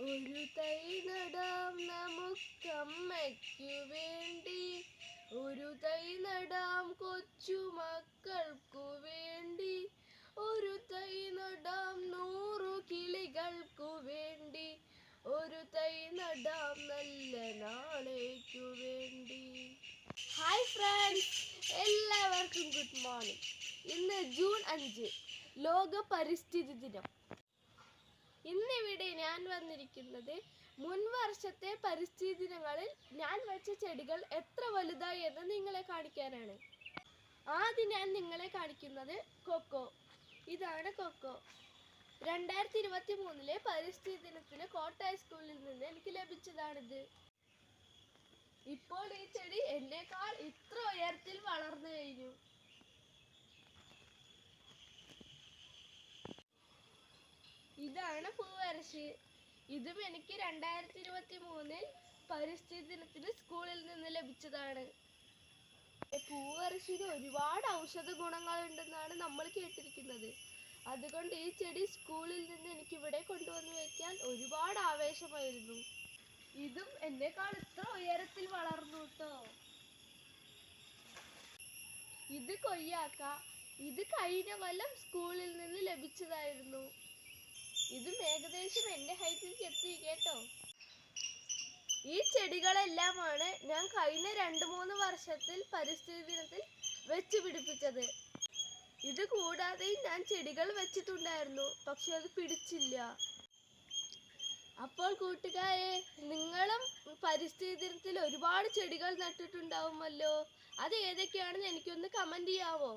ഒരു തൈ നടാം നമുക്കമ്മയ്ക്കു വേണ്ടി. ഒരു തൈ നടാം കൊച്ചു മക്കൾക്കു വേണ്ടി. ഒരു തൈ നടാം നൂറു കിളികൾക്കു വേണ്ടി. ഒരു തൈ നടാം നല്ല നാളേക്കു വേണ്ടി. ഹായ് ഫ്രണ്ട്സ് എല്ലാവർക്കും ഗുഡ് മോർണിംഗ് ഇന്ന് ജൂൺ അഞ്ച് ലോക പരിസ്ഥിതി ദിനം. ഇന്നിവിടെ ഞാൻ വന്നിരിക്കുന്നത്. മുൻ വർഷത്തെ പരിസ്ഥിതി ദിനങ്ങളിൽ ഞാൻ വെച്ച ചെടികൾ എത്ര വലുതായി എന്ന് നിങ്ങളെ കാണിക്കാനാണ്. ആദ്യം ഞാൻ നിങ്ങളെ കാണിക്കുന്നത് കൊക്കോ. ഇതാണ് കൊക്കോ. രണ്ടായിരത്തി ഇരുപത്തി മൂന്നിലെ പരിസ്ഥിതി ദിനത്തിന് കോട്ട സ്കൂളിൽ നിന്ന് എനിക്ക് ലഭിച്ചതാണിത്. ഇപ്പോൾ ഈ ചെടി എന്നേക്കാൾ ഇത്ര ഉയരത്തിൽ വളർന്നു കഴിഞ്ഞു. ഇതാണ് പൂവരശി ഇതും എനിക്ക് രണ്ടായിരത്തി ഇരുപത്തി മൂന്നിൽ പരിസ്ഥിതി ദിനത്തിന് സ്കൂളിൽ നിന്ന് ലഭിച്ചതാണ്. പൂവരശിന് ഒരുപാട് ഔഷധ ഗുണങ്ങളുണ്ടെന്നാണ് നമ്മൾ കേട്ടിരിക്കുന്നത്. അതുകൊണ്ട് ഈ ചെടി സ്കൂളിൽ നിന്ന് എനിക്ക് ഇവിടെ കൊണ്ടുവന്ന് വെക്കാൻ ഒരുപാട് ആവേശമായിരുന്നു. ഇതും എന്നെക്കാൾ ഇത്ര ഉയരത്തിൽ വളർന്നു കേട്ടോ. ഇത് കൊയ്യാക്ക. ഇത് കഴിഞ്ഞ കൊല്ലം സ്കൂളിൽ നിന്ന് ലഭിച്ചതായിരുന്നു. ഇതും ഏകദേശം എന്റെ ഹൈറ്റിലേക്ക് എത്തി കേട്ടോ. ഈ ചെടികളെല്ലാമാണ് ഞാൻ കഴിഞ്ഞ രണ്ട് മൂന്ന് വർഷത്തിൽ പരിസ്ഥിതി ദിനത്തിൽ വെച്ച് പിടിപ്പിച്ചത്. ഇത് കൂടാതെ ഞാൻ ചെടികൾ വെച്ചിട്ടുണ്ടായിരുന്നു പക്ഷെ അത് പിടിച്ചില്ല. അപ്പോൾ കൂട്ടുകാരെ നിങ്ങളും പരിസ്ഥിതി ദിനത്തിൽ ഒരുപാട് ചെടികൾ നട്ടിട്ടുണ്ടാവുമല്ലോ? അത് ഏതൊക്കെയാണെന്ന് എനിക്കൊന്ന് കമന്റ് ചെയ്യാവോ?